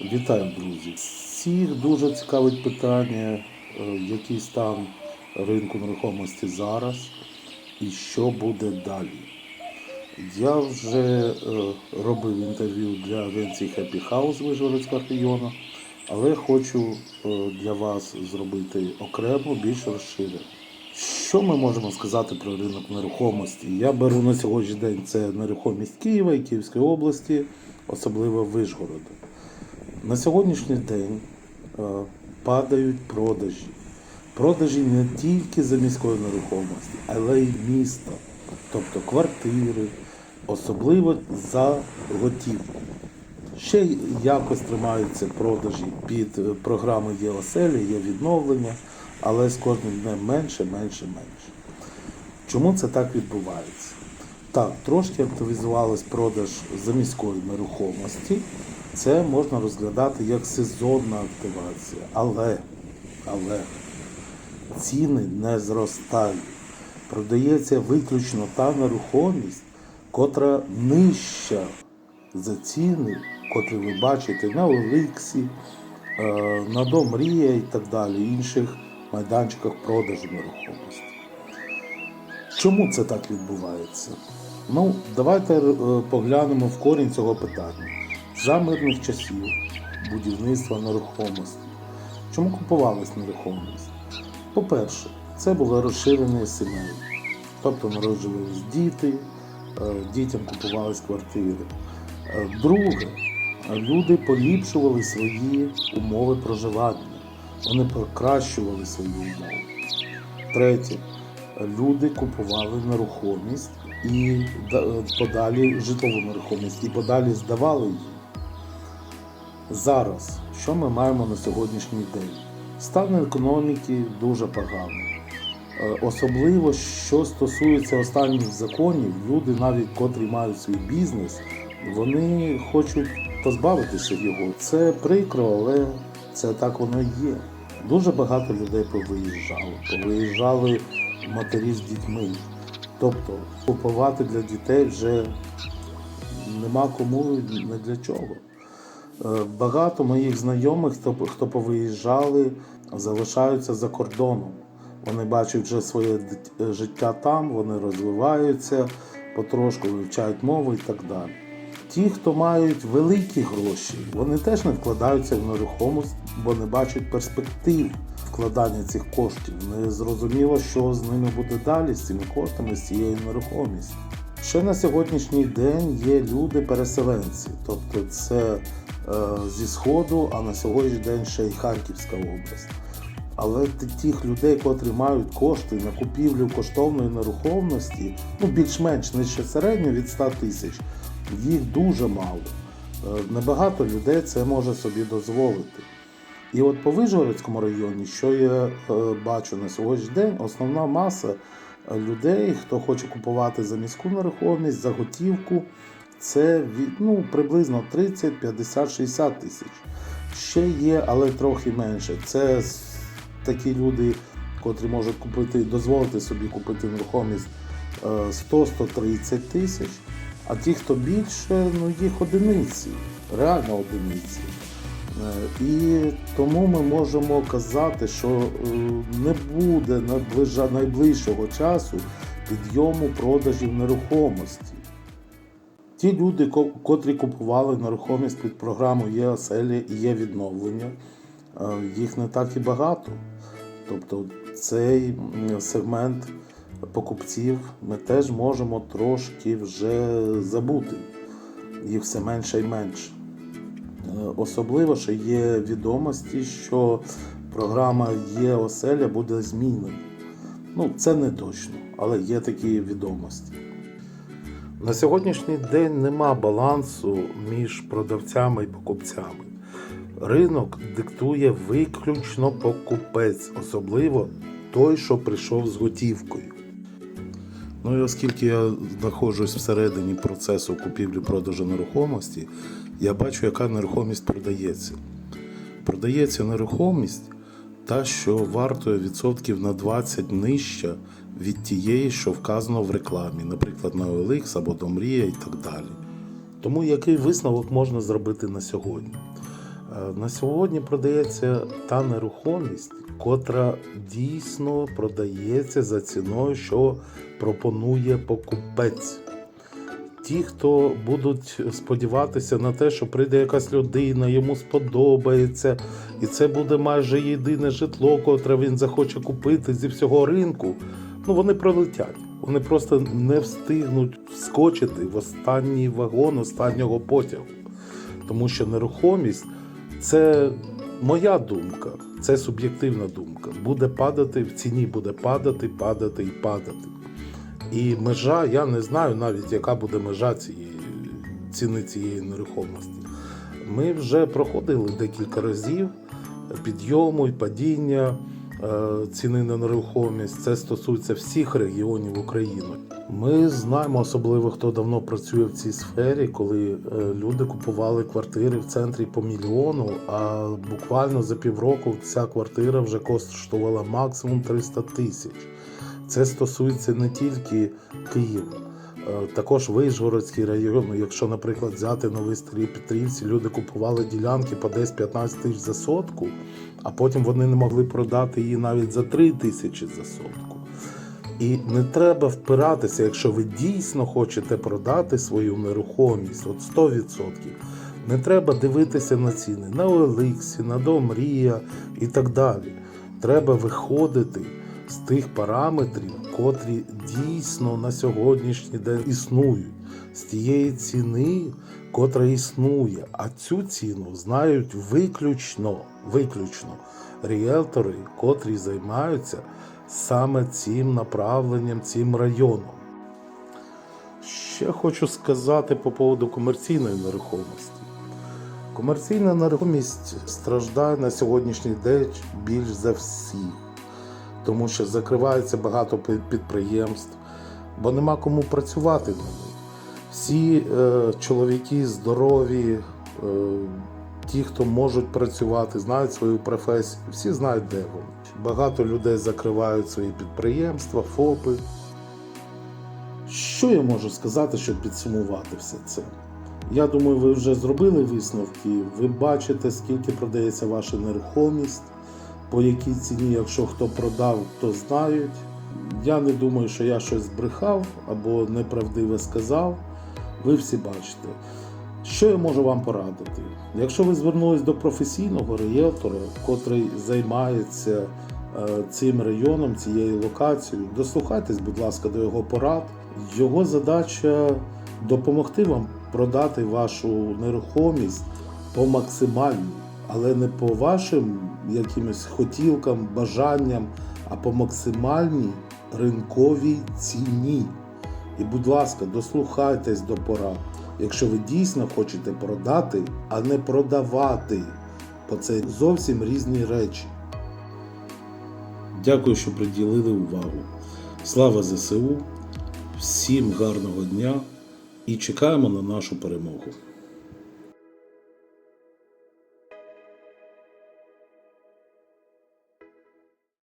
Вітаю, друзі! Всіх дуже цікавить питання, е, який стан ринку нерухомості зараз і що буде далі. Я вже е, робив інтерв'ю для агенції Happy House Вижгородського району, але хочу е, для вас зробити окремо, більш розширене. Що ми можемо сказати про ринок нерухомості? Я беру на сьогоднішній день це нерухомість Києва і Київської області, особливо Вишгорода. На сьогоднішній день е, падають продажі. Продажі не тільки за міської нерухомості, але й міста, тобто квартири, особливо за готівку. Ще якось тримаються продажі під е, програмою є оселі, є відновлення, але з кожним днем менше, менше, менше. Чому це так відбувається? Так, трошки активізувалась продаж за міської нерухомості. Це можна розглядати як сезонна активація. Але, але ціни не зростають. Продається виключно та нерухомість, котра нижча за ціни, котрі ви бачите на Оликсі, е, на Дом Мрія і так далі, інших майданчиках продажу нерухомості. Чому це так відбувається? Ну, давайте е, поглянемо в корінь цього питання. За мирних часів будівництва нерухомості. Чому купувалась нерухомість? По-перше, це було розширене сімей. Тобто народжувались діти, е, дітям купувались квартири. Е, Друге, люди поліпшували свої умови проживання. Вони покращували свої умови. Третє, люди купували нерухомість і подалі житлову нерухомість і подалі здавали її. Зараз, що ми маємо на сьогоднішній день? Стан економіки дуже поганий. Е, Особливо, що стосується останніх законів, люди, навіть котрі мають свій бізнес, вони хочуть позбавитися його. Це прикро, але це так воно і є. Дуже багато людей повиїжджало. Повиїжджали матері з дітьми. Тобто купувати для дітей вже нема кому не для чого. Е, Багато моїх знайомих, хто, повиїжджали, залишаються за кордоном. Вони бачать вже своє життя там, вони розвиваються, потрошку вивчають мову і так далі. Ті, хто мають великі гроші, вони теж не вкладаються в нерухомість, бо не бачать перспектив вкладання цих коштів. Не зрозуміло, що з ними буде далі, з цими коштами, з цією нерухомістю. Ще на сьогоднішній день є люди-переселенці, тобто це е, зі Сходу, а на сьогоднішній день ще й Харківська область. Але тих людей, котрі мають кошти на купівлю коштовної нерухомості, ну більш-менш нижче середньо від 100 тисяч, їх дуже мало. Е, Небагато людей це може собі дозволити. І от по Вижгородському районі, що я е, бачу на сьогоднішній день, основна маса е, людей, хто хоче купувати за міську нерухомість, за готівку, це від, ну, приблизно 30, 50, 60 тисяч. Ще є, але трохи менше. Це такі люди, котрі можуть купити, дозволити собі купити нерухомість е, 100-130 тисяч. А ті, хто більше, ну їх одиниці, реально одиниці. Е, І тому ми можемо казати, що е, не буде найближчого часу підйому продажів нерухомості. Ті люди, котрі купували нерухомість під програму Є оселі і є відновлення, е, їх не так і багато. Тобто цей сегмент покупців ми теж можемо трошки вже забути. Їх все менше і менше. Е, Особливо, що є відомості, що програма Є оселя буде змінена. Ну, це не точно, але є такі відомості. На сьогоднішній день нема балансу між продавцями і покупцями. Ринок диктує виключно покупець, особливо той, що прийшов з готівкою. Ну і оскільки я знаходжусь всередині процесу купівлі-продажу нерухомості, я бачу, яка нерухомість продається. Продається нерухомість та, що вартує відсотків на 20 нижча від тієї, що вказано в рекламі, наприклад, на OLX або Домрія і так далі. Тому який висновок можна зробити на сьогодні? Е, На сьогодні продається та нерухомість, котра дійсно продається за ціною, що пропонує покупець. Ті, хто будуть сподіватися на те, що прийде якась людина, йому сподобається, і це буде майже єдине житло, котре він захоче купити зі всього ринку, ну вони пролетять. Вони просто не встигнуть вскочити в останній вагон останнього потягу. Тому що нерухомість це моя думка, це суб'єктивна думка. Буде падати, в ціні буде падати, падати і падати. І межа, я не знаю навіть, яка буде межа цієї ціни цієї нерухомості. Ми вже проходили декілька разів підйому і падіння е, ціни на нерухомість. Це стосується всіх регіонів України. Ми знаємо, особливо хто давно працює в цій сфері, коли е, люди купували квартири в центрі по мільйону, а буквально за півроку ця квартира вже коштувала максимум 300 тисяч. Це стосується не тільки Києва. Е, Також Вишгородський район, якщо, наприклад, взяти новий старі Петрівці, люди купували ділянки по десь 15 тисяч за сотку, а потім вони не могли продати її навіть за 3 тисячі за сотку. І не треба впиратися, якщо ви дійсно хочете продати свою нерухомість, от 100%. Не треба дивитися на ціни на Олексі, на Домрія і так далі. Треба виходити з тих параметрів, котрі дійсно на сьогоднішній день існують, з тієї ціни, котра існує. А цю ціну знають виключно, виключно ріелтори, котрі займаються саме цим направленням, цим районом. Ще хочу сказати по поводу комерційної нерухомості. Комерційна нерухомість страждає на сьогоднішній день більш за всіх, тому що закривається багато підприємств, бо нема кому працювати на них. Всі е, чоловіки здорові, е, ті, хто можуть працювати, знають свою професію, всі знають, де вони. Багато людей закривають свої підприємства, ФОПи. Що я можу сказати, щоб підсумувати все це? Я думаю, ви вже зробили висновки. Ви бачите, скільки продається ваша нерухомість, по якій ціні, якщо хто продав, то знають. Я не думаю, що я щось збрехав або неправдиве сказав. Ви всі бачите. Що я можу вам порадити? Якщо ви звернулись до професійного ріелтора, котрий займається е, цим районом, цією локацією, дослухайтесь, будь ласка, до його порад. Його задача допомогти вам продати вашу нерухомість по максимальній, але не по вашим якимось хотілкам, бажанням, а по максимальній ринковій ціні. І, будь ласка, дослухайтесь до порад, якщо ви дійсно хочете продати, а не продавати. Бо це зовсім різні речі. Дякую, що приділили увагу. Слава ЗСУ! Всім гарного дня і чекаємо на нашу перемогу.